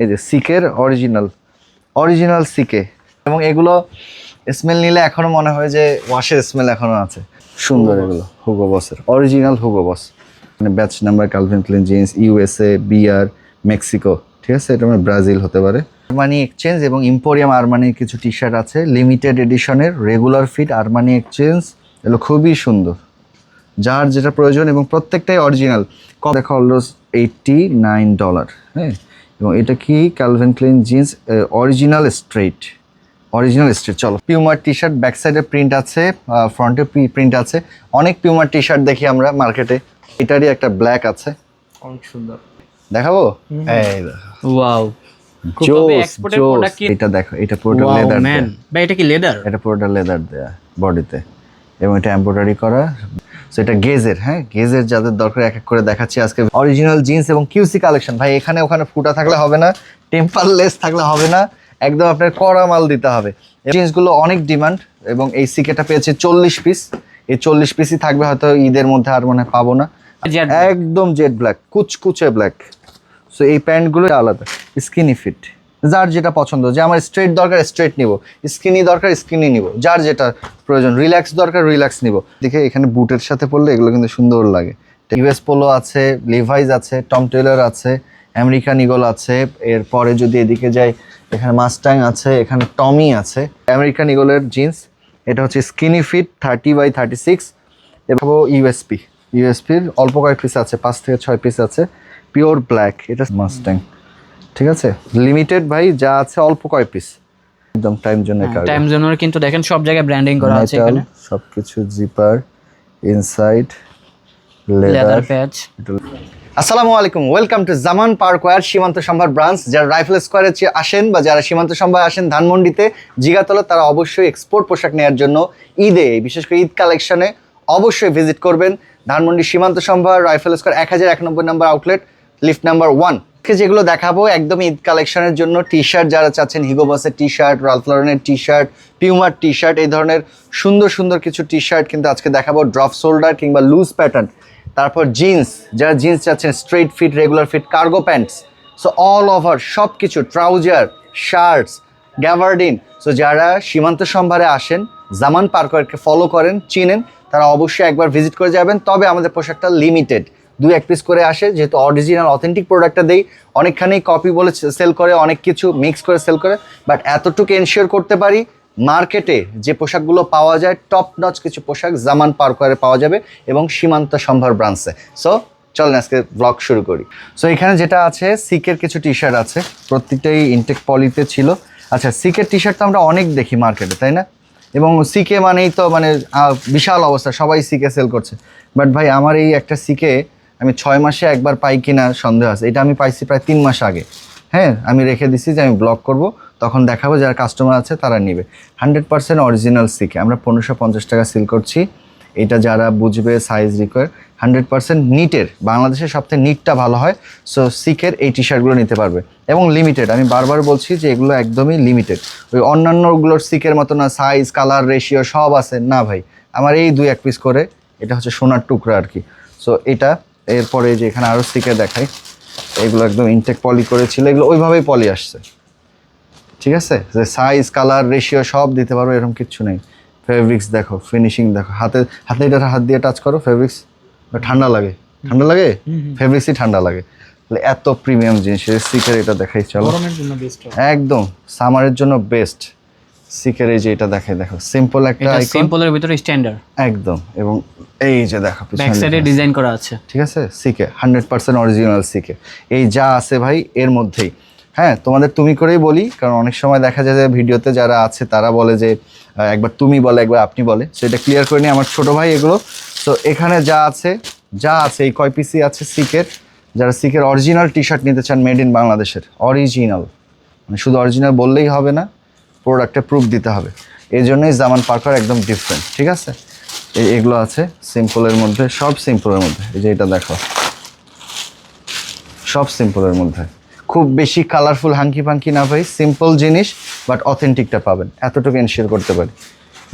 এই যে সিকের original original সিকে। এবং এগুলো স্মেল নিলে এখনও মনে হয় যে ওয়াশের স্মেল এখনও আছে। সুন্দর এগুলো হুগো বসের অরিজিনাল হুগো বস মানে batch number Calvin Klein jeans USA BR Mexico ঠিক আছে? এটা মানে ব্রাজিল হতে পারে। আরমানি এক্সচেঞ্জ এবং ইম্পোরিয়াম আরমানির কিছু টি শার্ট আছে লিমিটেড এডিশনের রেগুলার ফিট আরমানি এক্সচেঞ্জ এগুলো খুবই সুন্দর। যার যেটা প্রয়োজন এবং প্রত্যেকটাই অরিজিনাল দেখা হলো এইটটি নাইন ডলার হ্যাঁ? এবং এটা কি? Calvin Klein jeans original straight original straight চলো। পিউমার টি শার্ট ব্যাক সাইডে প্রিন্ট আছে ফ্রন্টে প্রিন্ট আছে। অনেক পিউমার টি শার্ট দেখি আমরা মার্কেটে এটারই একটা ব্ল্যাক আছে। অনেক সুন্দর। দেখাবো? এই ওয়াও এটা দেখো এটা পুরোটা লেদার ভাই এটা কি লেদার এটা পুরোটা লেদার দেয়া বডিতে এবং এটা এমব্রয়ডারি করা। সো এটা গেজের হ্যাঁ? গেজের যাদের দরকার এক এক করে দেখাচ্ছি আজকে। অরিজিনাল জিন্স এবং কিউসি কালেকশন ভাই এখানে ওখানে ফুটা থাকলে হবে না টেম্পার লেস থাকলে হবে না একদম আপনার কড়া মাল দিতে হবে। জিন্সগুলো অনেক ডিমান্ড এবং এই সিকেটা পেয়েছে চল্লিশ পিস এই চল্লিশ পিসই থাকবে হয়তো ঈদের মধ্যে আর মনে পাবো না। একদম জেড ব্ল্যাক কুচকুচে ব্ল্যাক সো এই প্যান্টগুলো আলাদা স্কিনি ফিট যার যেটা পছন্দ, যে আমার স্ট্রেট দরকার স্ট্রেট নিব। স্কিনি দরকার স্কিনি নিব। যার যেটা প্রয়োজন রিল্যাক্স দরকার রিল্যাক্স নিব। দেখে এখানে বুটের সাথে পড়লে এগুলো কিন্তু সুন্দর লাগে। ইউএস পোলো আছে লিভাইজ আছে টম টেলর আছে আমেরিকান ইগল আছে, এরপরে যদি এদিকে যাই, এখানে মাস্টাং আছে, এখানে টমি আছে। আমেরিকান ইগলের জিন্স এটা হচ্ছে skinny fit thirty by thirty six এবং ইউএসপি ইউএসপির অল্প কয়েক পিস আছে, পাঁচ থেকে ছয় পিস আছে পিওর ব্ল্যাক এটা মাস্ট্যাং ঠিক আছে? লিমিটেড ভাই যা আছে অল্প কয়েক পিস একদম টাইম জন্য টাইম জোনের কিন্তু দেখেন সব জায়গায় ব্র্যান্ডিং করা আছে এখানে। সবকিছু জিপার ইনসাইড লেদার প্যাচ আসসালামু আলাইকুম ওয়েলকাম টু জামান পার্কওয়ার সীমান্ত সম্ভার ব্রাঞ্চ যারা রাইফেল স্কোয়ারে আসেন বা যারা সীমান্ত সম্ভার আসেন ধানমন্ডিতে জিগাতলা তারা অবশ্যই এক্সপোর্ট পোশাক নেওয়ার জন্য ঈদে বিশেষ করে ঈদ কালেকশনে অবশ্যই ভিজিট করবেন। ধানমন্ডি সীমান্ত সম্ভার রাইফেল স্কোয়ার এক হাজার এক নম্বর number outlet lift number one যেগুলো দেখাবো একদম ঈদ কালেকশনের জন্য টি শার্ট যারা চাচ্ছেন হিগো বসের টি শার্ট রালফ লরেনের টি শার্ট পিউমার টি শার্ট এই ধরনের সুন্দর সুন্দর কিছু টি শার্ট কিন্তু আজকে দেখাবো ড্রপ শোল্ডার কিংবা লুজ প্যাটার্ন তারপর জিন্স যারা জিন্স চাচ্ছেন straight fit regular fit cargo pants so all over সব কিছু ট্রাউজার শার্টস গ্যাভার্ডিন সো যারা সীমান্ত সম্ভারে আসেন, জামান পার্করকে ফলো করেন, চিনেন, তারা অবশ্যই একবার ভিজিট করে যাবেন। তবে আমাদের পোশাকটা লিমিটেড দুই এক পিস করে আসে, যেহেতু অরিজিনাল অথেন্টিক প্রোডাক্টটা দেই, অনেকখানি কপি বলে সেল করে, অনেক কিছু মিক্স করে সেল করে বাট এতটুকু এনশিওর করতে পারি মার্কেটে যে পোশাকগুলো পাওয়া যায় টপ নচ কিছু পোশাক জামান পার করে পাওয়া যাবে এবং সীমান্ত সম্ভার ব্রাঞ্চে সো চলেন আজকে ব্লগ শুরু করি। সো এখানে যেটা আছে সিকের কিছু টি শার্ট আছে, প্রত্যেকটাই ইনটেক পলিতে ছিল। আচ্ছা সিকের টি শার্ট তো আমরা অনেক দেখি মার্কেটে তাই না? এবং সিকে মানেই তো মানে বিশাল অবস্থা, সবাই সিকে সেল করছে। বাট ভাই, আমার এই একটা সিকে আমি ছয় মাসে একবার পাই কিনা সন্দেহ আছে। এটা আমি পাইছি প্রায় তিন মাস আগে। হ্যাঁ আমি রেখে দিছি যে আমি ব্লক করব, তখন দেখাবো যারা কাস্টমার আছে তারা নেবে। হান্ড্রেড পার্সেন্ট অরিজিনাল সিকে আমরা পনেরোশো পঞ্চাশ টাকা সিল করছি। এটা যারা বুঝবে সাইজ রিকোয়ার হান্ড্রেড পার্সেন্ট নিটের বাংলাদেশের সবথেকে নিটটা ভালো হয় সো সিকের এই টি শার্টগুলো নিতে পারবে। এবং লিমিটেড আমি বারবার বলছি যে এগুলো একদমই লিমিটেড ওই অন্যান্যগুলোর সিকের মতো না সাইজ কালার রেশিও সব আছে। না ভাই, আমার এই দুই এক পিস করে, এটা হচ্ছে সোনার টুকরা আর কি। সো এটা এরপরে যে এখানে আরও স্টিকার দেখাই এগুলো একদম ইনটেক পলি করেছিল এগুলো ওইভাবেই পলি আসছে। ঠিক আছে? যে সাইজ কালার রেশিও সব দিতে পারো এরকম কিচ্ছু নেই। ফেব্রিক্স দেখো ফিনিশিং দেখো হাতে হাতে এটা হাত দিয়ে টাচ করো ফেব্রিক্স ঠান্ডা লাগে। ঠান্ডা লাগে? ফেব্রিক্সই ঠান্ডা লাগে। তাহলে এত প্রিমিয়াম জিনিস সিকের এটা দেখাই চলো। একদম সামারের জন্য বেস্ট সিকের এই যে এটা দেখাই দেখো সিম্পল একটা এটা icon, সিম্পলের ভিতরে স্ট্যান্ডার্ড একদম এবং এই যে দেখো ব্যাক সাইডে ডিজাইন করা আছে। ঠিক আছে? CK hundred percent original CK এই যা আছে ভাই এর মধ্যেই। হ্যাঁ তোমাদের তুমি করেই বলি কারণ অনেক সময় দেখা যায় যে ভিডিওতে যারা আছে তারা বলে যে একবার তুমি বলে একবার আপনি বলে। সেটা ক্লিয়ার করে নিই আমার ছোট ভাই এগুলো। তো এখানে যা আছে যা আছে এই কয় পিসি আছে সিকের যারা সিকের অরিজিনাল টি শার্ট নিতে চান মেড ইন বাংলাদেশের অরিজিনাল মানে শুধু অরিজিনাল বললেই হবে না। প্রোডাক্টে প্রুফ দিতে হবে। এই জন্যই জামান পার্কার একদম ডিফারেন্ট ঠিক আছে? এই এগুলো আছে সিম্পলের মধ্যে সব সিম্পলের মধ্যে এই যে এটা দেখো। সব সিম্পলের মধ্যে। খুব বেশি কালারফুল হাঙ্কি পাঙ্কি না ভাই সিম্পল জিনিস বাট অথেন্টিকটা পাবেন। এতটুকু এনশিওর করতে পারি।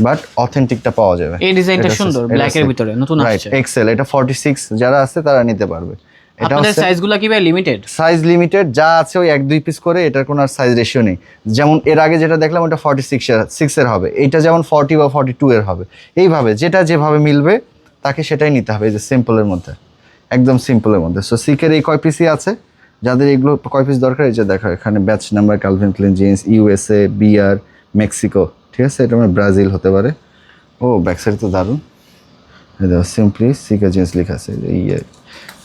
বাট অথেন্টিকটা পাওয়া যাবে। এই ডিজাইনটা সুন্দর ব্ল্যাক এর ভিতরে নতুন আসছে। এক্সেল এটা ফর্টি সিক্স যারা আছে তারা নিতে পারবে। আপনাদের সাইজগুলো কি ভাই লিমিটেড সাইজ লিমিটেড যা আছে ওই এক দুই পিস করে এটার কোনো আর সাইজ রেশিও নেই। যেমন এর আগে যেটা দেখলাম ওটা ফর্টি সিক্স সিক্সের হবে। এইটা যেমন ফর্টি বা ফর্টি টু এর হবে। এইভাবে যেটা যেভাবে মিলবে তাকে সেটাই নিতে হবে এই যে সিম্পলের মধ্যে। একদম সিম্পলের মধ্যে। সো সিকের এই কয় পিসই আছে? যাদের এগুলো কয় পিস দরকার এই যে দেখো এখানে batch number Calvin Klein jeans USA BR Mexico ঠিক আছে? এটা আমার ব্রাজিল হতে পারে। ও ব্যাক সাইড তো দারুণ সিম্পলি সিকা জিন্স লেখা আছে। এই ইয়ে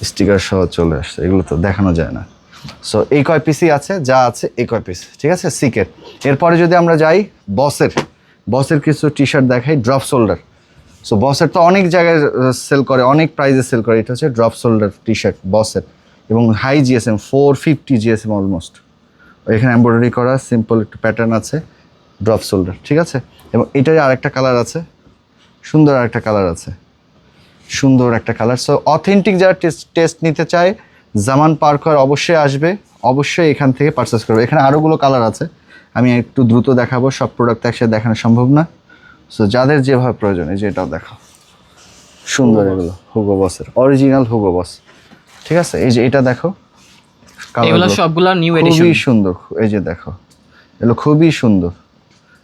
স্টিকার সহ চলে আসছে, এগুলো তো দেখানো যায় না। সো এই কয় পিসই আছে, যা আছে এই কয় পিস ঠিক আছে? সিকের এরপরে যদি আমরা যাই বসের বসের কিছু টি শার্ট দেখাই ড্রপ শোল্ডার সো বসের তো অনেক জায়গায় সেল করে, অনেক প্রাইজে সেল করে, এটা হচ্ছে ড্রপ শোল্ডার টি শার্ট বসের এবং high GSM four fifty GSM almost এখানে এমব্রয়ডারি করা সিম্পল একটু প্যাটার্ন আছে ড্রপ শোল্ডার ঠিক আছে? এবং এটারই আরেকটা কালার আছে, সুন্দর আরেকটা কালার আছে। সুন্দর একটা কালার সো অথেন্টিক যারা টেস্ট টেস্ট নিতে চায় জামান পার্কার অবশ্যই আসবে। অবশ্যই এখান থেকে পারচেস করবে। এখানে আরোগুলো কালার আছে। আমি একটু দ্রুত দেখাবো সব প্রোডাক্ট একসাথে দেখানো সম্ভব না। সো যাদের যেভাবে প্রয়োজন এই যে এটাও দেখো সুন্দর এগুলো হুগো বসের অরিজিনাল হুগো বস ঠিক আছে? এই যে এটা দেখো। এগুলো। সবগুলো নিউ এডিশন খুবই সুন্দর। এই যে দেখো। এগুলো খুবই সুন্দর।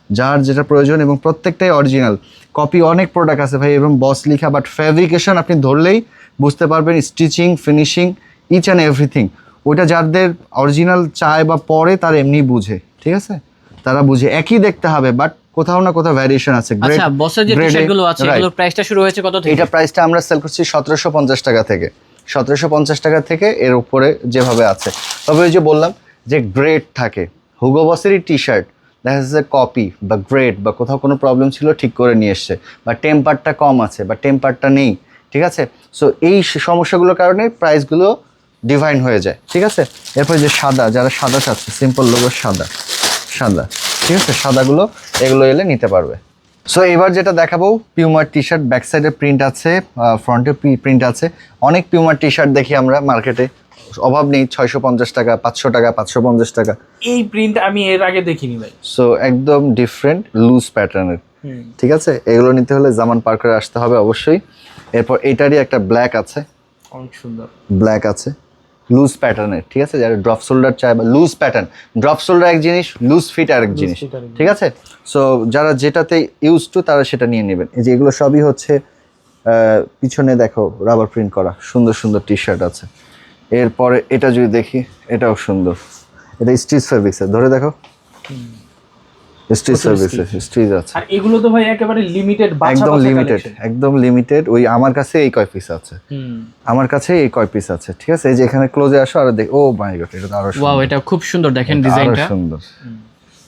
যার যেটা প্রয়োজন এবং প্রত্যেকটাই অরিজিনাল কপি অনেক প্রোডাক্ট আছে ভাই এবং বস লিখা বাট ফ্যাব্রিকেশন আপনি ধরলেই বুঝতে পারবেন stitching finishing each and everything ওইটা যাদের অরিজিনাল চায় বা পরে তার এমনি বুঝে ঠিক আছে? তারা বুঝে একই দেখতে হবে বাট কোথাও না কোথাও ভ্যারিয়েশন আছে। আচ্ছা বসের যে টি-শার্টগুলো আছে এগুলোর প্রাইসটা শুরু হয়েছে কত থেকে? এটা প্রাইসটা আমরা সেল করছি সতেরোশো পঞ্চাশ টাকা থেকে। সতেরোশো পঞ্চাশ টাকা থেকে এর উপরে যেভাবে আছে। তবে ওই যে বললাম যে গ্রেড থাকে হুগো বসেরই টি শার্ট দেখা যাচ্ছে কপি বা গ্রেড বা কোথাও কোনো প্রবলেম ছিল, ঠিক করে নিয়ে এসছে। বা টেম্পারটা কম আছে, বা টেম্পারটা নেই, ঠিক আছে? সো এই সমস্যাগুলোর কারণে প্রাইসগুলো ডিভাইন হয়ে যায়, ঠিক আছে? এরপর যে সাদা, যারা সাদা চাচ্ছে সিম্পল লোগো সাদা সাদা, ঠিক আছে? সাদাগুলো এগুলো এলে নিতে পারবে। সো এবার যেটা দেখাবো পিউমার টি শার্ট ব্যাক সাইডে প্রিন্ট আছে ফ্রন্টে প্রিন্ট আছে। অনেক পিউমার টি শার্ট দেখি আমরা মার্কেটে অভাব নেই ছয়শো পঞ্চাশ টাকা পাঁচশো টাকা পাঁচশো পঞ্চাশ টাকা। এই প্রিন্ট আমি এর আগে দেখিনি ভাই। সো একদম ডিফারেন্ট লুজ প্যাটার্নের ঠিক আছে? এগুলো নিতে হলে জামান পার্কারে আসতে হবে অবশ্যই। এরপর এটারই একটা ব্ল্যাক আছে। অনেক সুন্দর। ব্ল্যাক আছে। লুজ প্যাটার্নের ঠিক আছে? যারা ড্রপ শোল্ডার চায় বা লুজ প্যাটার্ন ড্রপ শোল্ডার এক জিনিস লুজ ফিট আরেক জিনিস ঠিক আছে? সো যারা যেটাতে ইউজ টু তারা সেটা নিয়ে নেবেন। এই যে এগুলো সবই হচ্ছে পিছনে দেখো রাবার প্রিন্ট করা সুন্দর সুন্দর টি শার্ট আছে। এরপরে এটা যদি দেখি এটাও সুন্দর। এটা স্ট্রিচ সার্ভিসের ধরে দেখো। স্ট্রিচ সার্ভিসের স্ট্রিচ আছে। আর এগুলো তো ভাই একেবারে লিমিটেড একদম লিমিটেড একদম লিমিটেড ওই আমার কাছে এই কয় পিস আছে। আমার কাছে এই কয় পিস আছে ঠিক আছে? এই যে এখানে ক্লোজে আসো আর দেখ ও মাই গড এটা আরও ওয়াও এটা খুব সুন্দর। দেখেন এটা আরও সুন্দর।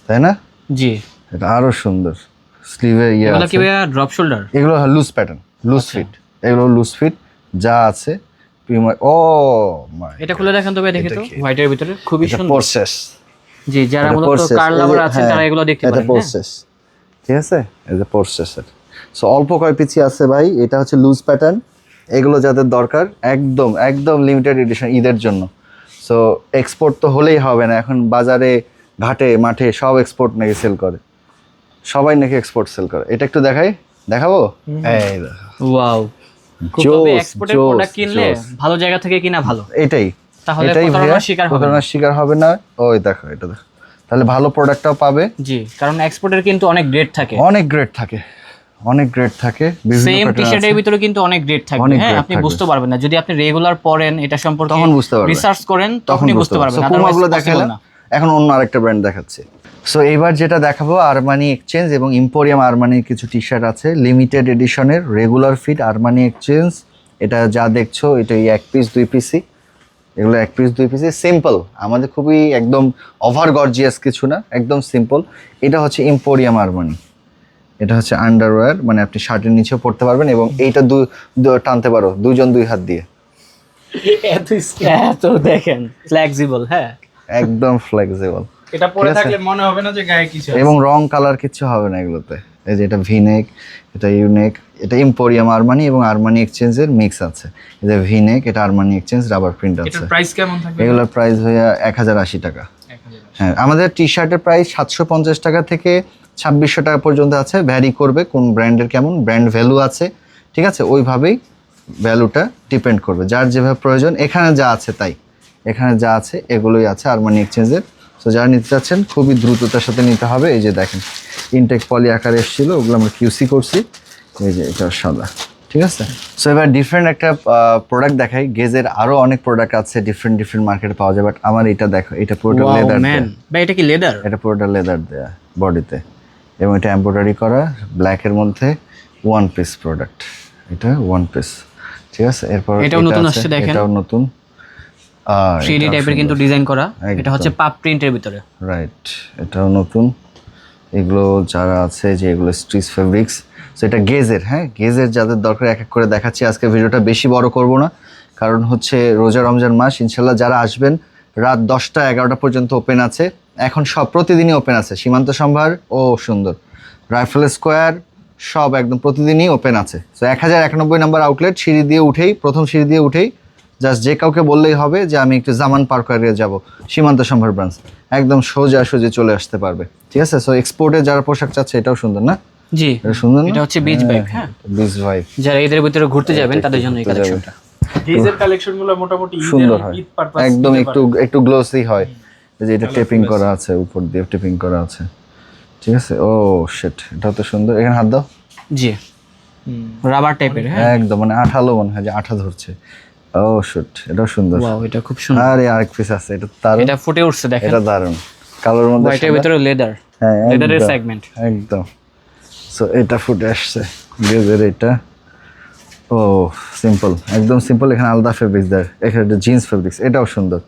তাই না? জি। এটা আরও সুন্দর। স্লিভে ইয়ে এগুলো কি ভাইয়া ড্রপ শোল্ডার এগুলো লুজ প্যাটার্ন লুজ ফিট এগুলো লুজ ফিট যা আছে ও এটা খুলে দেখেন তো ভাই দেখি তো। হোয়াইটের ভিতরে খুবই সুন্দর। প্রসেস জি যারা মূলত কার লাভার আছেন হ্যাঁ, তারা এগুলো দেখতে পারেন হ্যাঁ? প্রসেস ঠিক আছে? সো অল্প কয় পিছি আছে ভাই এটা হচ্ছে লুজ প্যাটার্ন এগুলো যাদের দরকার একদম একদম লিমিটেড এডিশন ঈদের জন্য। সো এক্সপোর্ট তো হলেই হবে না। এখন বাজারে ঘাটে মাঠে সব এক্সপোর্ট নাকি সেল করে। সবাই নাকি এক্সপোর্ট সেল করে। এটা একটু দেখাই। দেখাবো? এই ওয়াও কিনলে ভালো জায়গা থেকে কিনা ভালো। এটাই। তাহলে প্রতারণার শিকার হবে। না। ওই দেখো এটা দেখো। তাহলে ভালো প্রোডাক্টটাও পাবে। জি কারণ এক্সপোর্টের কিন্তু অনেক গ্রেড থাকে। অনেক গ্রেড থাকে। অনেক গ্রেড থাকে সেম টি শার্টের ভিতরে কিন্তু অনেক গ্রেড অনেক হ্যাঁ আপনি বুঝতে পারবেন না। যদি আপনি রেগুলার পরেন এটা সম্পর্কে তখন বুঝতে পারবেন। রিসার্চ করেন তখন তখনই বুঝতে পারবেন। পুমাগুলো দেখালাম এখন অন্য আরেকটা ব্র্যান্ড দেখাচ্ছি। সো এবার যেটা দেখাবো আরমানি এক্সচেঞ্জ এবং ইম্পোরিয়াম আরমানির কিছু টি শার্ট আছে লিমিটেড এডিশনের রেগুলার ফিট আরমানি এক্সচেঞ্জ এটা যা দেখছ এটা এই এক পিস দুই পিসই এগুলো এক পিস দুই পিসই সিম্পল আমাদের খুবই একদম ওভার গর্জিয়াস কিছু না একদম সিম্পল এটা হচ্ছে ইম্পোরিয়াম আরমানি এটা হচ্ছে আন্ডারওয়্যার মানে আপনি শার্টের নিচেও পড়তে পারবেন এবং এইটা দু টানতে পারো দুজন দুই হাত দিয়ে। এত দেখেন ফ্লেক্সিবল হ্যাঁ। একদম ফ্লেক্সিবল এটা পরে থাকলে মনে হবে না যে গায়ে কিছু এবং রং কালার কিছু হবে না এগুলোতে। এই যে এটা ভিনেক এটা ইউনেক এটা ইম্পোরিয়াম আরমানি এবং আরমানি এক্সচেঞ্জের মিক্স আছে। এই যে ভিনেক এটা আরমানি এক্সচেঞ্জ রাবার প্রিন্ট আছে। এটার প্রাইস কেমন থাকবে? এগুলোর প্রাইস হইয়া এক হাজার আশি টাকা। হ্যাঁ আমাদের টি শার্টের প্রাইস সাতশো পঞ্চাশ টাকা থেকে ছাব্বিশশো টাকা পর্যন্ত আছে। ভ্যারি করবে কোন ব্র্যান্ডের কেমন ব্র্যান্ড ভ্যালু আছে। ঠিক আছে? ওইভাবেই ভ্যালুটা ডিপেন্ড করবে। যার যেভাবে প্রয়োজন এখানে যা আছে তাই। এখানে যা আছে এগুলোই আছে আরমানি এক্সচেঞ্জের তো যারা নিতে চাচ্ছেন খুবই দ্রুততার সাথে নিতে হবে। এই যে দেখেন ইনটেক পলি আকারে এসেছিল ওগুলো আমরা কিউসি করছি। এই যে এটা সাদা। ঠিক আছে? সো এবার ডিফারেন্ট একটা প্রোডাক্ট দেখাই। গেজের আরও অনেক প্রোডাক্ট আছে ডিফারেন্ট ডিফারেন্ট মার্কেটে পাওয়া যায় বাট আমার এটা দেখো এটা পুরোটা লেদার ম্যান ভাই এটা কি লেদার এটা পুরোটা লেদার দেয়া বডিতে এবং এটা এমব্রয়ডারি করা ব্ল্যাকের মধ্যে ওয়ান পিস প্রোডাক্ট এটা ওয়ান পিস ঠিক আছে? এরপর এটাও নতুন আসছে দেখেন। এটাও নতুন। আর টাইপের কিন্তু ডিজাইন করা। এটা হচ্ছে পাপ প্রিন্টের ভিতরে। রাইট এটাও নতুন। এগুলো যারা আছে যে এগুলো স্ট্রিচ ফেব্রিক্স সো এটা গেজের হ্যাঁ? গেজের যাদের দরকার এক এক করে দেখাচ্ছি। আজকে ভিডিওটা বেশি বড় করব না কারণ হচ্ছে রোজা রমজান মাস ইনশাল্লাহ যারা আসবেন রাত দশটা এগারোটা পর্যন্ত ওপেন আছে। এখন সব প্রতিদিনই ওপেন আছে সীমান্ত সম্ভার ও সুন্দর। রাইফেল স্কোয়ার সব একদম প্রতিদিনই ওপেন আছে। তো এক হাজার একানব্বই নাম্বার আউটলেট সিঁড়ি দিয়ে উঠেই প্রথম সিঁড়ি দিয়ে উঠেই জাস্ট যে কাউকে বললেই হবে যে আমি একটু জামান পার্ক এরিয়া যাব সীমান্ত সম্ভার ব্রাঞ্চ একদম সোজা সোজা চলে আসতে পারবে। ঠিক আছে? সো এক্সপোর্টে যারা পোশাক চাচ্ছে এটাও সুন্দর না? জি। এটা সুন্দর না? এটা হচ্ছে beach vibe, হ্যাঁ। বিচ ভাইব যারা এদের ভিতরে ঘুরতে যাবেন তাদের জন্য এই কালেকশনটা গেজের কালেকশনগুলো মোটামুটি সুন্দর হয়। একদম একটু একটু গ্লোসি হয়। এই যে এটা টেপিং করা আছে উপর দিয়ে টেপিং করা আছে। ঠিক আছে? ও শিট এটা তো সুন্দর। এখানে হাত দাও। জি। রাবার টাইপের হ্যাঁ। একদম মানে আঠালো মনে হয় যে আঠা ধরছে। ও শুট এটাও সুন্দর। ওয়াও এটা খুব সুন্দর। আরে আরেক পিস আছে এটা দারুণ। এটা ফুটে উঠছে দেখেন। এটা দারুণ। কালোর মধ্যে হোয়াইটের ভিতরে লেদার হ্যাঁ লেদারের সেগমেন্ট একদম। সো এটা ফুটে আসছে গেজের এটা। ও সিম্পল একদম সিম্পল এখানে আলাদা ফেব্রিক্স দেয়। এখানে একটা জিন্স ফেব্রিক্স এটাও সুন্দর।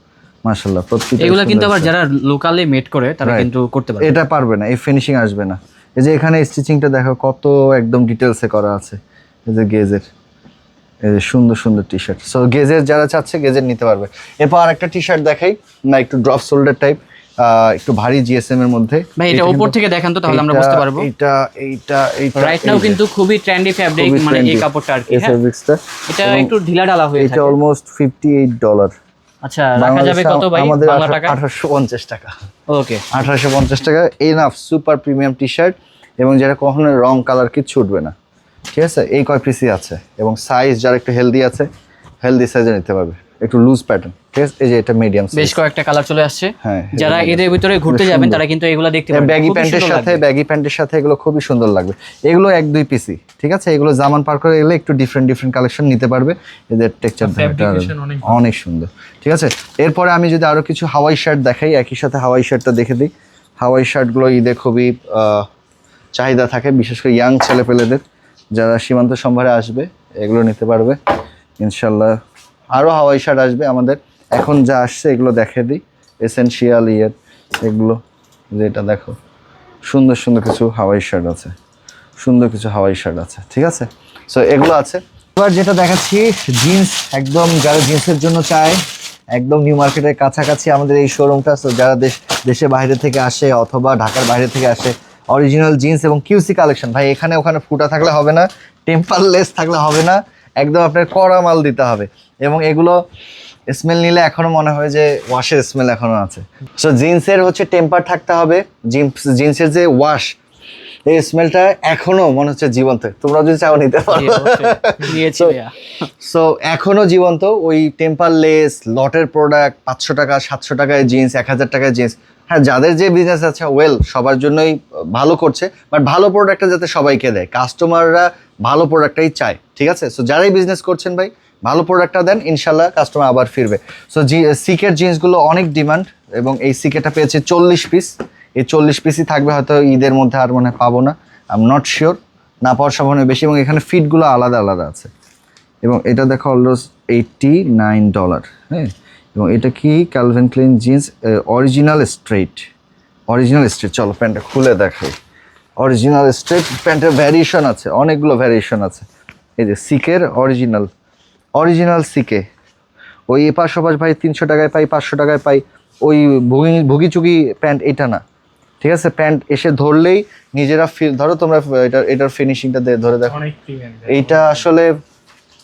মাশাল্লাহ প্রত্যেকটা এগুলো কিন্তু আবার যারা লোকালি মেড করে তারা কিন্তু করতে পারে এটা পারবে না এই ফিনিশিং আসবে না। এই যে এখানে স্টিচিংটা দেখো কত একদম ডিটেলসে করা আছে। এই যে গেজের। সুন্দর সুন্দর টি শার্ট সো গেজের যারা চাচ্ছে গেজের নিতে পারবে। এরপর আরেকটা টি শার্ট দেখাই না একটু ড্রপ শোল্ডার টাইপ একটু ভারী জিএসএম এর মধ্যে। ভাই এটা উপর থেকে দেখান তো তাহলে আমরা বুঝতে পারব। এইটা এইটা এইটা রাইট নাও কিন্তু খুবই ট্রেন্ডি ফ্যাব্রিক মানে এই কাপড়টা আর কি এই হ্যাঁ এটা একটু ঢিলা ঢালা হয়ে এটা অলমোস্ট ফিফটি এইট ডলার আচ্ছা রাখা যাবে কত ভাই? আমাদের বাংলা টাকা? ওকে আঠারোশো পঞ্চাশ টাকা enough super premium T shirt এবং যেটা কখনো রং কালার কিচ্ছু উঠবে না। ঠিক আছে? এই কয় পিসই আছে এবং সাইজ যারা একটু হেলদি আছে হেলদি সাইজে নিতে পারবে। একটু লুজ প্যাটার্ন ঠিক আছে? এই যে এটা মিডিয়াম বেশ কয়েকটা কালার চলে আসছে। হ্যাঁ, যারা এদের ভিতরে ঘুরতে যাবেন তারা কিন্তু এগুলো দেখতে পাবেন ব্যাগি প্যান্টের সাথে। ব্যাগি প্যান্টের সাথে এগুলো খুবই সুন্দর লাগবে। এগুলো এক দুই পিসি ঠিক আছে? এগুলো জামান পার করে এলে একটু ডিফারেন্ট ডিফারেন্ট কালেকশন নিতে পারবে। এদের টেক্সচার অনেক অনেক সুন্দর ঠিক আছে? এরপরে আমি যদি আরও কিছু হাওয়াই শার্ট দেখাই একই সাথে হাওয়াই শার্টটা দেখে দিই। হাওয়াই শার্টগুলো ঈদে খুবই আহ, চাহিদা থাকে বিশেষ করে ইয়াং ছেলেপেলেদের। যারা সীমান্ত সম্ভারে আসবে, এগুলো নিতে পারবে। ইনশাল্লাহ আরও হাওয়াই শার্ট আসবে আমাদের। এখন যা আসছে এগুলো দেখে দিই। এসেনশিয়াল ইয়ের এগুলো যেটা দেখো। সুন্দর সুন্দর কিছু হাওয়াই শার্ট আছে। সুন্দর কিছু হাওয়াই শার্ট আছে, ঠিক আছে? সো এগুলো আছে। এবার যেটা দেখাচ্ছি, জিন্স, একদম যারা জিন্সের জন্য চায়, একদম নিউ মার্কেটের কাছাকাছি আমাদের এই শোরুমটা যারা দেশ, দেশের বাইরে থেকে আসে অথবা ঢাকার বাইরে থেকে আসে অরিজিনাল জিন্স এবং কিউসি কালেকশন ভাই, এখানে ওখানে ফুটা থাকলে হবে না টেম্পারলেস থাকলে হবে না, একদম আপনার কড়া মাল দিতে হবে। এবং এগুলো স্মেল নিলে এখনও মনে হয় যে ওয়াশের স্মেল এখনও আছে। সো জিন্সের হচ্ছে টেম্পার থাকতে হবে। জিন্স, জিন্সের যে ওয়াশ এই স্মেলটা এখনও মনে হচ্ছে জীবন্ত। তোমরা যদি চাও নিতে পারো। সো এখনও জীবন্ত ওই টেম্পার লেস লটের প্রোডাক্ট পাঁচশো টাকা সাতশো টাকায় জিন্স এক হাজার টাকায় জিন্স হ্যাঁ যাদের যে বিজনেস আছে ওয়েল সবার জন্যই ভালো করছে বাট ভালো প্রোডাক্টটা যাতে সবাইকে দেয়। কাস্টমাররা ভালো প্রোডাক্টটাই চায় ঠিক আছে? সো যারাই বিজনেস করছেন ভাই ভালো প্রোডাক্টটা দেন ইনশাল্লাহ কাস্টমার আবার ফিরবে। সো জি সিকের জিন্সগুলো অনেক ডিমান্ড এবং এই সিকেটা পেয়েছে চল্লিশ পিস এই চল্লিশ পিসই থাকবে হয়তো ঈদের মধ্যে আর মনে পাবো না। আই এম নট শিওর না পাওয়ার সম্ভাবনা বেশি এবং এখানে ফিটগুলো আলাদা আলাদা আছে। এবং এটা দেখো অলমোস্ট এইটটি নাইন ডলার হ্যাঁ? এবং এটা কি? Calvin Klein jeans original straight original straight চলো প্যান্টটা খুলে দেখাই। অরিজিনাল স্ট্রেট প্যান্টের ভ্যারিয়েশন আছে, অনেকগুলো ভ্যারিয়েশন আছে। এই যে সিকের অরিজিনাল অরিজিনাল সিকে ওই এপাশ ওপাশ ভাই তিনশো টাকায় পাই, পাঁচশো টাকায় পাই, ওই ভুগি, ভুগিচুগি প্যান্ট, এটা না। ঠিক আছে? প্যান্ট এসে ধরলেই নিজেরা ফিল ধরো তোমরা এটা এটার ফিনিশিংটা ধরে দেখো। এইটা আসলে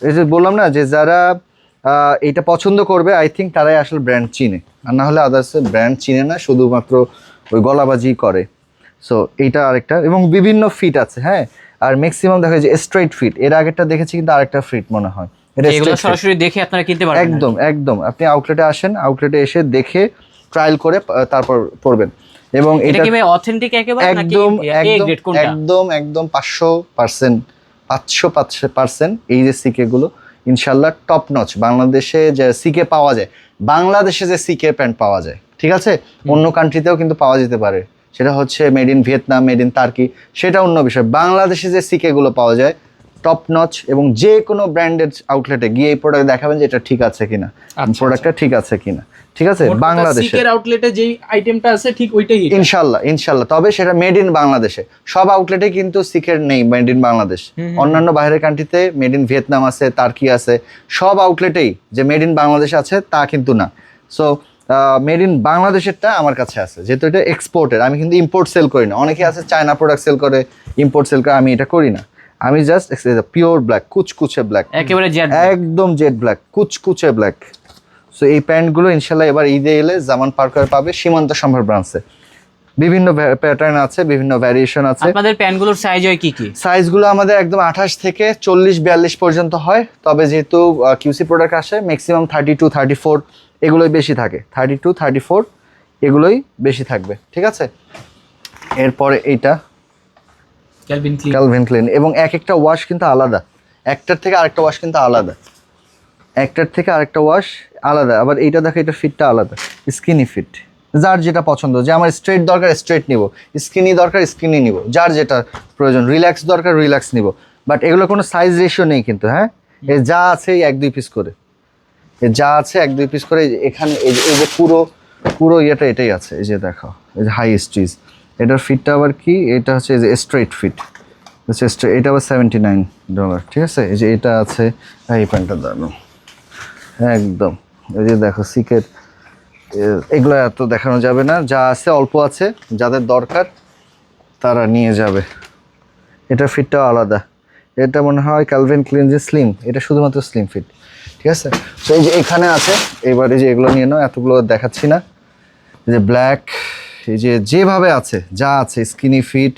এই যে বললাম না যে যারা এটা পছন্দ করবে আই থিঙ্ক তারাই আসলে ব্র্যান্ড চিনে। আর না হলে আদার্স ব্র্যান্ড চিনে না শুধুমাত্র ওই গলাবাজি করে। সো এইটা আরেকটা। এবং বিভিন্ন ফিট আছে হ্যাঁ? আর ম্যাক্সিমাম দেখা যায় যে স্ট্রেট ফিট এর আগেরটা দেখেছি কিন্তু আরেকটা ফিট মনে হয়। এটা। সরাসরি দেখে আপনারা কিনতে পারবেন একদম একদম। আপনি আউটলেটে আসেন আউটলেটে এসে দেখে ট্রায়াল করে তারপর পড়বেন এবং এটা কি ভাই অথেন্টিক একেবারে নাকি একদম একদম একদম একদম পাঁচশো পার্সেন্ট পাঁচশো পার্সেন্ট এই যে সিকে গুলো ইনশাল্লাহ টপ নচ বাংলাদেশে যে সিকে পাওয়া যায় বাংলাদেশে যে সিকে প্যান্ট পাওয়া যায় ঠিক আছে? অন্য কান্ট্রিতেও কিন্তু পাওয়া যেতে পারে। সেটা হচ্ছে made in Vietnam made in Turkey সেটা অন্য বিষয়। বাংলাদেশে যে সিকে গুলো পাওয়া যায় টপ নচ এবং যে কোনো ব্র্যান্ডেড আউটলেটে গিয়ে এই প্রোডাক্ট দেখাবেন যে এটা ঠিক আছে কিনা আচ্ছা, প্রোডাক্টটা ঠিক আছে কিনা। ঠিক আছে? বাংলাদেশে। আউটলেটে যেই আইটেমটা আছে ঠিক ওইটাই। ইনশাল্লাহ ইনশাল্লাহ। তবে সেটা মেড ইন বাংলাদেশে। সব আউটলেটে কিন্তু সিকের নেই মেড ইন বাংলাদেশ। অন্যান্য বাইরের কান্ট্রিতে মেড ইন ভিয়েতনাম আছে তার্কি আছে। সব আউটলেটেই যে মেড ইন বাংলাদেশ আছে তা কিন্তু না। সো মেড ইন বাংলাদেশেরটা আমার কাছে আছে। যেহেতু এটা এক্সপোর্টের আমি কিন্তু ইম্পোর্ট সেল করি না। অনেকে আছে চায়না প্রোডাক্ট সেল করে ইম্পোর্ট সেল করে আমি এটা করি না। আমি জাস্ট পিওর ব্ল্যাক কুচকুচে ব্ল্যাক একেবারে জেড একদম জেড ব্ল্যাক কুচকুচে ব্ল্যাক সো এই প্যান্টগুলো ইনশাল্লাহ এবার ঈদে এলে জামান পার্কার পাবে সীমান্ত সম্ভার ব্রাঞ্চে। বিভিন্ন প্যাটার্ন আছে বিভিন্ন ভ্যারিয়েশন আছে। আপনাদের প্যান্টগুলোর সাইজ হয় কি কি? সাইজগুলো আমাদের একদম আঠাশ থেকে চল্লিশ বিয়াল্লিশ পর্যন্ত হয়। তবে যেহেতু কিউসি প্রোডাক্ট আসে maximum thirty two thirty four এগুলোই বেশি থাকে। থার্টি টু থার্টি ফোর এগুলোই বেশি থাকবে ঠিক আছে? এরপরে এইটা। ক্যালভিন ক্লিন ক্যালভিন ক্লিন এবং এক একটা ওয়াশ কিন্তু আলাদা। একটার থেকে আরেকটা ওয়াশ কিন্তু আলাদা। একটার থেকে আরেকটা ওয়াশ আলাদা। আবার এইটা দেখো এটা ফিটটা আলাদা। স্কিনি ফিট যার যেটা পছন্দ। যে আমার স্ট্রেট দরকার স্ট্রেট নিব। স্কিনি দরকার স্কিনি নিব। যার যেটা প্রয়োজন। রিল্যাক্স দরকার রিল্যাক্স নিব। বাট এগুলো কোনো সাইজ রেশিও নেই কিন্তু হ্যাঁ? এ যা আছে এক, দুই পিস করে। এ যা আছে এক, দুই পিস করে। এখানে এই যে পুরো পুরো ইয়েটা এটাই আছে। এই যে দেখো, এই যে হাই স্ট্রিজ এটার ফিটটা আবার কি? এটা হচ্ছে এই যে স্ট্রেট ফিট এটা আবার সেভেন্টি নাইন ডলার ঠিক আছে? এই যে এটা আছে এই প্যান্টটা দাঁড়ানো একদম। এই যে দেখো সিকের এগুলো এত দেখানো যাবে না। যা আছে, অল্প আছে, যাদের দরকার, তারা নিয়ে যাবে। এটা ফিটটাও আলাদা। এটা মনে হয় ক্যালভিন ক্লিন যে স্লিম এটা শুধুমাত্র স্লিম ফিট ঠিক আছে? তো এই যে এখানে আছে, এবারে যে এগুলো নিয়ে নাও, এতগুলো দেখাচ্ছি না। যে ব্ল্যাক এই যে যেভাবে আছে যা আছে স্কিনি ফিট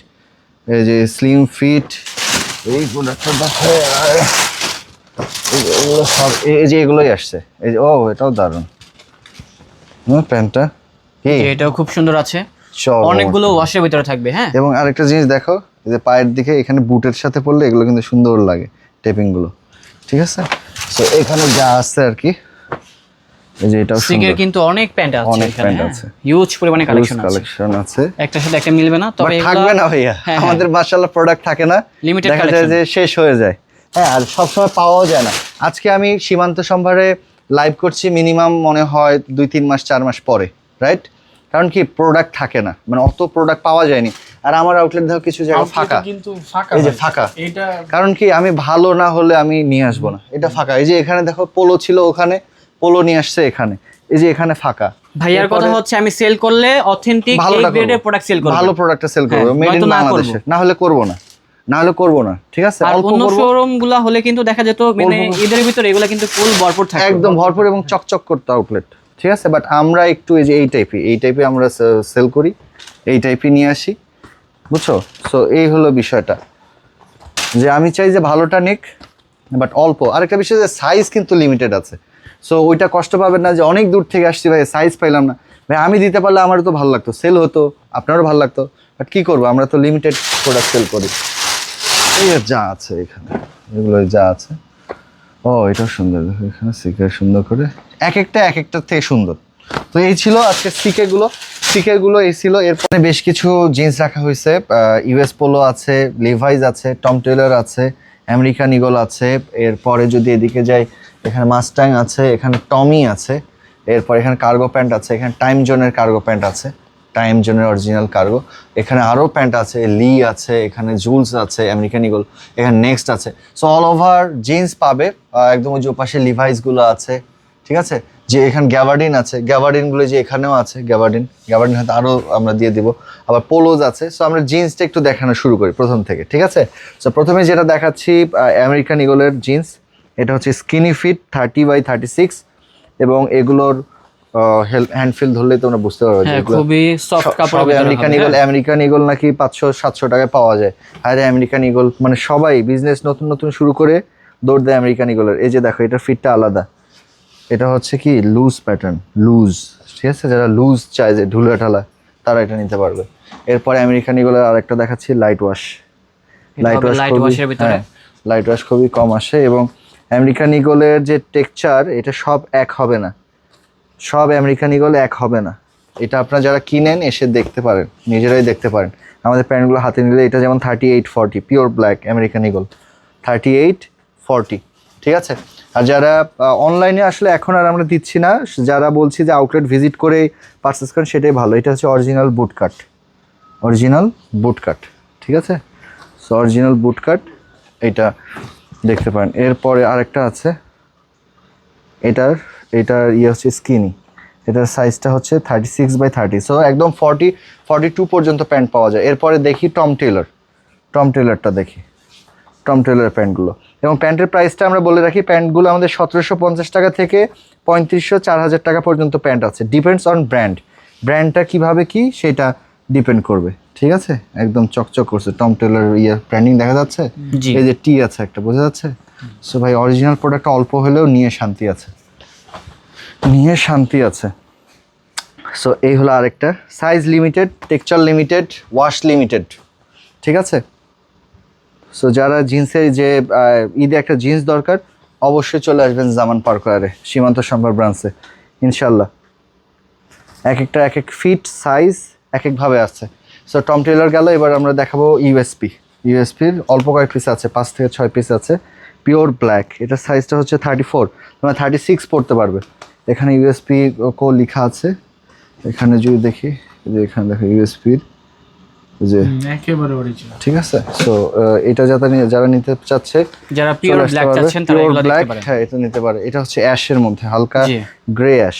এই যে স্লিম ফিট এই প্রোডাক্টটা দেখো এগুলো সব এই যে এগুলোই আসছে। এই যে ও এটাও দারুণ। প্যান্টটা? কি? এটাও খুব সুন্দর আছে। অনেকগুলো ওয়াশের ভিতরে থাকবে হ্যাঁ? এবং আরেকটা জিনিস দেখো এই যে পায়ের দিকে এখানে বুটের সাথে পড়লে এগুলো কিন্তু সুন্দর লাগে টেপিংগুলো ঠিক আছে? তো এখানে যা আছে আর কি এই যে এটাও সিগের কিন্তু অনেক প্যান্ট আছে অনেক প্যান্ট আছে। হিউজ পরিমাণে কালেকশন আছে। কালেকশন আছে। একটার সাথে একটা মিলবে না তবে থাকবে না ভাইয়া। হ্যাঁ, হ্যাঁ। আমাদের মাশাআল্লাহ প্রোডাক্ট থাকে না। Limited দেখা যায় যে শেষ হয়ে যায়। হ্যাঁ আর সবসময় পাওয়াও যায় না। আজকে আমি সীমান্ত সম্ভারে লাইভ করছি মিনিমাম মনে হয় দুই তিন মাস চার মাস পরে রাইট কারণ কি প্রোডাক্ট থাকে না। মানে অত প্রোডাক্ট পাওয়া যায়নি। আর আমার আউটলেট দেখো কিছু জায়গা ফাঁকা। কিন্তু ফাঁকা এই যে ফাঁকা। এটা কারণ কি আমি ভালো না হলে আমি নিয়ে আসব না। এটা ফাঁকা। এই যে এখানে দেখো পোলো ছিল ওখানে। পোলো নিয়ে আসছে এখানে। এই যে এখানে ফাঁকা। ভাইয়ার কথা হচ্ছে আমি সেল করলে অথেন্টিক এই গ্রেডের প্রোডাক্ট সেল করব। ভালো প্রোডাক্টটা সেল করব। মেড ইন বাংলাদেশে না হলে করব না। না হলে করব না। ঠিক আছে? অল্প অন্য হলে কিন্তু দেখা যেত মানে এদের ভিতরে এগুলা কিন্তু ফুল ভরপুর থাকে একদম ভরপুর এবং চকচক করতে আউটলেট ঠিক আছে? বাট আমরা একটু এই যে এই টাইপই এই টাইপে আমরা সেল করি। এই টাইপই নিয়ে আসি। বুঝছ? সো এই হলো বিষয়টা। যে আমি চাই যে ভালোটা নিক বাট অল্প। আরেকটা বিষয় যে সাইজ কিন্তু লিমিটেড আছে। সো ওইটা কষ্ট পাবেন না যে অনেক দূর থেকে আসছি ভাই সাইজ পাইলাম না। ভাই, আমি দিতে পারলে আমারও তো ভালো লাগতো সেল হতো, আপনারও ভালো লাগতো। বাট কী করব, আমরা তো লিমিটেড প্রোডাক্ট সেল করি। এই যে আছে এখানে, এগুলো যা আছে। ও, এটাও সুন্দর দেখো এখানে সিকে সুন্দর করে। এক একটা এক একটা থেকে সুন্দর। তো এই ছিল আজকে সিকে গুলো। সিকে গুলো এই ছিল, এরপরে বেশ কিছু জিন্স রাখা হয়েছে ইউএস পোলো আছে লিভাইজ আছে টম টেলর আছে আমেরিকান ইগল আছে। এরপরে যদি এদিকে যাই এখানে মাস্টাং আছে, এখানে টমি আছে, এরপর এখানে কার্গো প্যান্ট আছে, এখানে টাইম জোনের কার্গো প্যান্ট আছে টাইম জোনের অরিজিনাল কার্গো এখানে আরও প্যান্ট আছে লি আছে, এখানে জুলস আছে আমেরিকান ইগল এখানে নেক্সট আছে। সো অল ওভার জিন্স পাবে একদম ওই যে ওপাশে লিভাইসগুলো আছে, ঠিক আছে? যে এখানে গ্যাভার্ডিন আছে গ্যাভার্ডিনগুলো যে এখানেও আছে গ্যাভার্ডিন গ্যাভার্ডিন হয়তো আরও আমরা দিয়ে দিব। আবার পোলোজ আছে সো আমরা জিন্সটা একটু দেখানো শুরু করি প্রথম থেকে, ঠিক আছে? সো প্রথমে যেটা দেখাচ্ছি আমেরিকান ইগলের জিন্স এটা হচ্ছে skinny fit thirty by thirty six এবং এগুলোর হ্যান্ডফিল ধরলেই তোমরা বুঝতে পারবে হ্যাঁ খুবই সফট কাপড় আমেরিকান ইগল আমেরিকান ইগল নাকি পাঁচশো সাতশো টাকায় পাওয়া যায়। আরে আমেরিকান ইগল মানে সবাই বিজনেস নতুন নতুন শুরু করে দৌড় দেয় আমেরিকান ইগলের এই যে দেখো এটা ফিটটা আলাদা। এটা হচ্ছে কি? লুজ প্যাটার্ন লুজ ঠিক আছে? যারা লুজ চায় যে ঢুলা ঢালা তারা এটা নিতে পারবে। এরপরে আমেরিকান ইগলের আরেকটা দেখাচ্ছি light wash light wash light ওয়াশের ভিতরে। লাইট ওয়াশ খুবই কম আসে এবং আমেরিকান ইগলের যে টেক্সচার এটা সব এক হবে না। সব আমেরিকান ইগল এক হবে না। এটা আপনারা যারা কিনেন, এসে দেখতে পারেন, নিজেরাই দেখতে পারেন। আমাদের প্যান্টগুলো হাতে নিলে এটা যেমন thirty eight forty pure black American Eagle thirty eight forty ঠিক আছে? আর যারা অনলাইনে আসলে এখন আর আমরা দিচ্ছি না, যারা বলছি যে আউটলেট ভিজিট করে পারচেস করেন, সেটাই ভালো। এটা হচ্ছে অরিজিনাল বুট কাট অরিজিনাল বুট কাট ঠিক আছে? সো অরিজিনাল বুট কাট এটা দেখতে পারেন। এরপরে আরেকটা আছে। এটার এটার ইয়ে হচ্ছে স্কিনি এটার সাইজটা হচ্ছে thirty six by thirty so একদম ফর্টি ফর্টি টু পর্যন্ত প্যান্ট পাওয়া যায়। এরপরে দেখি টম টেলর টম টেলরটা দেখি। টম টেলরের প্যান্টগুলো এবং প্যান্টের প্রাইসটা আমরা বলে রাখি প্যান্টগুলো আমাদের সতেরোশো পঞ্চাশ টাকা থেকে পঁয়ত্রিশশো চার হাজার টাকা পর্যন্ত প্যান্ট আছে। ডিপেন্ডস অন ব্র্যান্ড ব্র্যান্ডটা কীভাবে কি, সেটা ডিপেন্ড করবে। ঠিক আছে? একদম চকচক করছে। টম টেলার ইয়ে ব্র্যান্ডিং দেখা যাচ্ছে। এই যে টি আছে একটা বোঝা যাচ্ছে? সো ভাই অরিজিনাল প্রোডাক্ট অল্প হলেও নিয়ে শান্তি আছে। নিয়ে শান্তি আছে। সো এই হলো আরেকটা। Size limited texture limited wash limited ঠিক আছে? সো যারা জিন্সের যে ঈদে একটা জিন্স দরকার অবশ্যই চলে আসবেন জামান পার্কারে সীমান্ত সম্ভার ব্রাঞ্চে। ইনশাল্লাহ এক একটা এক এক ফিট সাইজ এক একভাবে আছে সো টম টেলার গেল এবার আমরা দেখাবো ইউএসপি ইউএসপির অল্প কয়েক পিস আছে পাঁচ থেকে ছয় পিস আছে। পিওর ব্ল্যাক এটার সাইজটা হচ্ছে থার্টি ফোর তোমরা থার্টি সিক্স পড়তে পারবে। এখানে ইউএসপি কো লেখা আছে। এখানে যদি দেখি যে এখানে দেখো ইউএসপির যে একেবারে অরিজিনাল ঠিক আছে? সো এটা যারা যারা নিতে চাচ্ছে যারা পিওর ব্ল্যাক চাচ্ছেন তারা এগুলো দেখতে পারেন। হ্যাঁ এটা নিতে পারে। এটা হচ্ছে অ্যাশের মধ্যে হালকা গ্রে অ্যাশ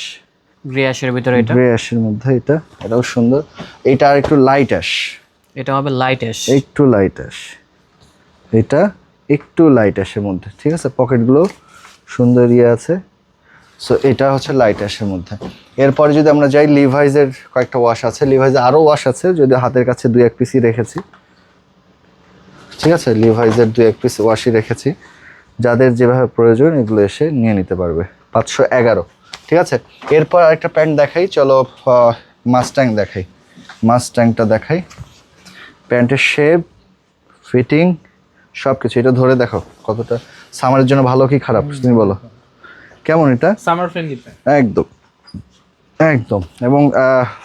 গ্রে অ্যাশের ভিতরে এটা। গ্রে অ্যাশের মধ্যে এটা। এটাও সুন্দর। এটা আর একটু লাইট অ্যাশ এটা হবে লাইট অ্যাশ একটু লাইট অ্যাশ এটা একটু লাইট অ্যাশের মধ্যে ঠিক আছে? পকেটগুলো সুন্দর ইয়ে আছে। সো এটা হচ্ছে লাইট অ্যাশের মধ্যে। এরপরে যদি আমরা যাই লিভাইজের কয়েকটা ওয়াশ আছে। লিভাইজে আরও ওয়াশ আছে যদি হাতের কাছে দুই এক পিসই রেখেছি। ঠিক আছে? লিভাইজের দুই এক পিস ওয়াশই রেখেছি। যাদের যেভাবে প্রয়োজন এগুলো এসে নিয়ে নিতে পারবে। পাঁচশো এগারো। ঠিক আছে? এরপর আরেকটা প্যান্ট দেখাই চলো মাস্ট্যাং দেখাই। মাস্ট্যাংটা দেখাই। প্যান্টের শেপ ফিটিং সব কিছু এটা ধরে দেখো কতটা সামারের জন্য ভালো কি খারাপ তুমি বলো। কেমন এটা? সামার ফ্রেন্ডলি একদম। একদম। এবং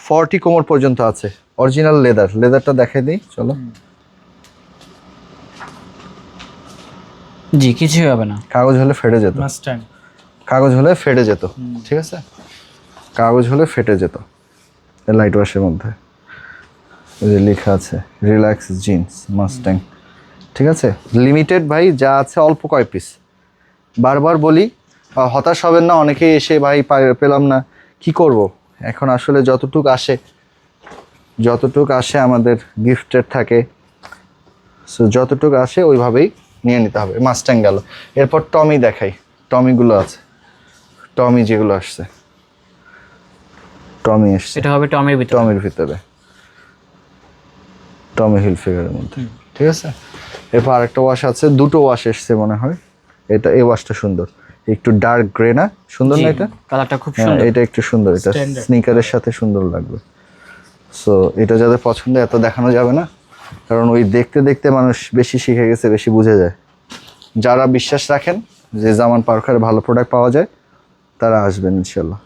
ফর্টি কোমর পর্যন্ত আছে। অরিজিনাল লেদার লেদারটা দেখাই দিই চলো। জি কিছুই হবে না। কাগজ হলে ফেটে যেত। মাস্টাং কাগজ হলে ফেটে যেত ঠিক আছে? কাগজ হলে ফেটে যেত লাইট ওয়াশের মধ্যে। যে লেখা আছে রিল্যাক্স জিন্স মাস্ট্যাং ঠিক আছে? লিমিটেড ভাই যা আছে অল্প কয় পিস বারবার বলি হতাশ হবেন না অনেকেই এসে ভাই পেলাম না কি করব? এখন আসলে যতটুক আসে যতটুক আসে আমাদের গিফটের থাকে সো যতটুক আসে ওইভাবেই নিয়ে নিতে হবে। মাস্ট্যাং গেল। এরপর টমি দেখাই। টমিগুলো আছে। টমি যেগুলো আসছে। টমি এসছে এটা হবে টমের ভিতরে। টমির ভিতরে। টমি হিল ফিগারের মধ্যে। ঠিক আছে? এরপর আরেকটা ওয়াশ আছে দুটো ওয়াশ এসছে মনে হয়। এটা এই ওয়াশটা সুন্দর। একটু ডার্ক গ্রে না? সুন্দর না এটা? কালারটা খুব হ্যাঁ সুন্দর এটা একটু সুন্দর। এটা স্নিকারের সাথে সুন্দর লাগবে। সো এটা যাদের পছন্দ এত দেখানো যাবে না। কারণ ওই দেখতে দেখতে মানুষ বেশি শিখে গেছে বেশি বুঝে যায়। যারা বিশ্বাস রাখেন যে জামান পার্কারে ভালো প্রোডাক্ট পাওয়া যায় তারা আসবেন ইনশাল্লাহ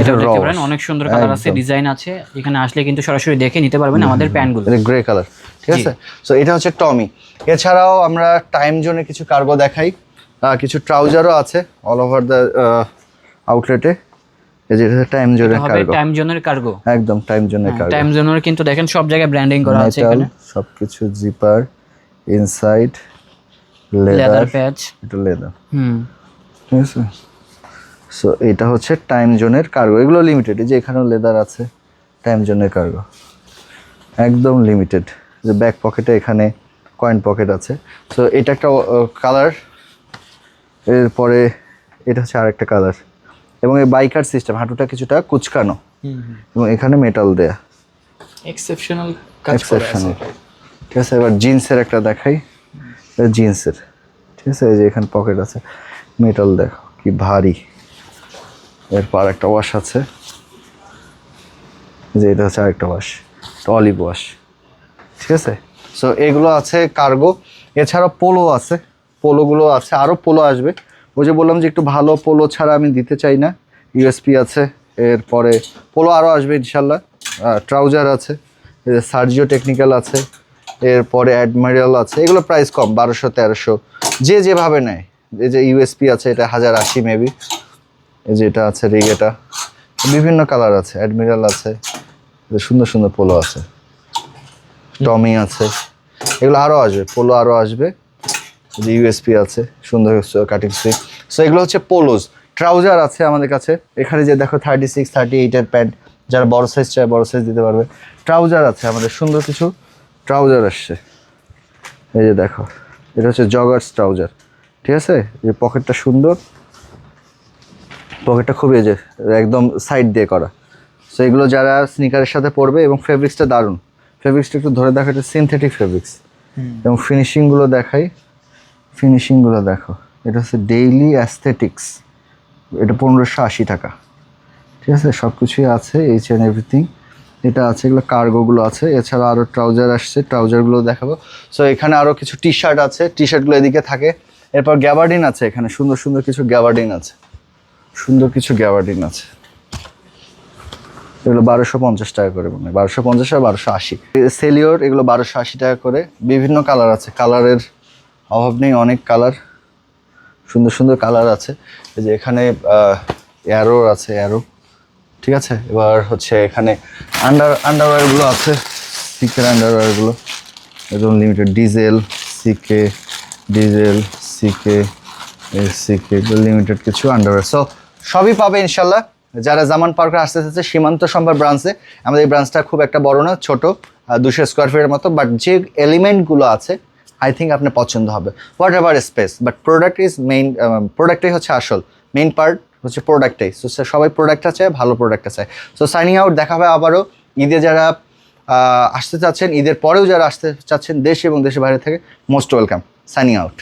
এটা দেখতে পারেন অনেক সুন্দর কালার আছে ডিজাইন আছে। এখানে আসলে কিন্তু সরাসরি দেখে নিতে পারবেন আমাদের প্যান্টগুলো। এটা গ্রে কালার ঠিক আছে? সো এটা হচ্ছে টমি এছাড়াও আমরা টাইম জোনে কিছু কার্গো দেখাই। কিছু ট্রাউজারও আছে অল ওভার দ্য আউটলেটে এই যে টাইম জোনের কার্গো টাইম জোনের কার্গো একদম টাইম জোনের কার্গো টাইম জোনের কিন্তু দেখেন সব জায়গায় ব্র্যান্ডিং করা আছে এখানে। সবকিছু জিপার ইনসাইড লেদার প্যাচ এটা লেদার হুম। ঠিক আছে? সো এটা হচ্ছে টাইম জোনের কার্গো এগুলো লিমিটেড যে এখানেও লেদার আছে টাইম জোনের কার্গো একদম লিমিটেড যে ব্যাক পকেটে এখানে কয়েন পকেট আছে। সো এটা একটা কালার এরপরে এটা হচ্ছে আরেকটা কালার এবং এই বাইকার সিস্টেম হাঁটুটা কিছুটা কুচকানো। এবং এখানে মেটাল দেয়া। এক্সেপশনাল কাজ করে আছে। এক্সেপশনাল ঠিক আছে? এবার জিন্সের একটা দেখাই। জিন্সের। ঠিক আছে? এই যে এখানে পকেট আছে। মেটাল দেখো, কি ভারী। এরপর একটা ওয়াশ আছে। যে এটা হচ্ছে আরেকটা ওয়াশ অলিভ ওয়াশ ঠিক আছে? সো এগুলো আছে কার্গো এছাড়া পোলো আছে। পোলোগুলো আছে। আরও পোলো আসবে। ওই যে বললাম যে একটু ভালো পোলো ছাড়া আমি দিতে চাই না। ইউএসপি আছে। এরপরে পোলো আরও আসবে ইনশাল্লাহ। ট্রাউজার আছে। সার্জিও টেকনিক্যাল আছে। এরপরে অ্যাডমিরাল আছে। এগুলো প্রাইস কম, বারোশো, তেরোশো। যে যেভাবে নেয়। এই যে ইউএসপি আছে, এটা হাজার আশি মেবি এই যে এটা আছে রিগ এটা। বিভিন্ন কালার আছে অ্যাডমিরাল আছে। সুন্দর সুন্দর পোলো আছে। টমি আছে। এগুলো আরও আসবে পোলো আরও আসবে। যে ইউএসপি আছে, সুন্দর কাটিং সুইপ সো এগুলো হচ্ছে পোলোজ ট্রাউজার আছে আমাদের কাছে। এখানে যে দেখো থার্টি সিক্স থার্টি এইটের প্যান্ট যারা বড় সাইজ চায়, বড় সাইজ দিতে পারবে। ট্রাউজার আছে আমাদের, সুন্দর কিছু। ট্রাউজার আসছে। এই যে দেখো এটা হচ্ছে জগার্স ট্রাউজার ঠিক আছে? এই পকেটটা সুন্দর। পকেটটা খুবই এই যে একদম সাইড দিয়ে করা। সো এগুলো যারা স্নিকারের সাথে পরবে এবং ফেব্রিক্সটা দারুণ। ফেব্রিক্সটা একটু ধরে দেখো এটা সিনথেটিক ফেব্রিক্স এবং ফিনিশিংগুলো দেখাই। ফিনিশিংগুলো দেখো এটা হচ্ছে ডেইলি অ্যাস্থেটিক্স এটা পনেরোশো আশি টাকা। ঠিক আছে? সব কিছুই আছে এইচ অ্যান্ড এভরিথিং এটা আছে, এগুলো কার্গোগুলো আছে। এছাড়া আরও ট্রাউজার আসছে ট্রাউজারগুলো দেখাবো। সো এখানে আরও কিছু টি শার্ট আছে টি শার্টগুলো এদিকে থাকে। এরপর গ্যাবার্ডিন আছে এখানে, সুন্দর সুন্দর কিছু গ্যাবার্ডিন আছে। সুন্দর কিছু গ্যাবার্ডিন আছে। এগুলো বারোশো পঞ্চাশ টাকা করে মনে বারোশো পঞ্চাশ আর বারোশো আশি। সেলিওর এগুলো বারোশো আশি টাকা করে। বিভিন্ন কালার আছে। কালারের অভাব নেই, অনেক কালার সুন্দর সুন্দর কালার আছে। যে এখানে অ্যারো আছে অ্যারো ঠিক আছে? এবার হচ্ছে এখানে আন্ডার আন্ডারওয়্যারগুলো আছে সিকের আন্ডারওয়্যারগুলো একদম limited Diesel CK Diesel CK CK limited কিছু আন্ডারওয়্যার সো সবই পাবে ইনশাল্লাহ। যারা জামান পার্কে আসতে চাচ্ছে সীমান্ত সম্ভার ব্রাঞ্চে আমাদের এই ব্রাঞ্চটা খুব একটা বড় না, ছোট দুশো স্কোয়ার ফিটের মতো বাট যে এলিমেন্টগুলো আছে আই থিঙ্ক আপনার পছন্দ হবে। Whatever space but product is main প্রোডাক্টটাই হচ্ছে আসল মেইন পার্ট হচ্ছে প্রোডাক্টটাই সো সবাই প্রোডাক্টটা চায়, ভালো প্রোডাক্টটা চায়। সো সাইনিং আউট দেখা হবে আবারও ঈদে যারা আসতে চাচ্ছেন, ঈদের পরেও যারা আসতে চাচ্ছেন দেশ এবং দেশের বাইরে থেকে মোস্ট ওয়েলকাম সাইনিং আউট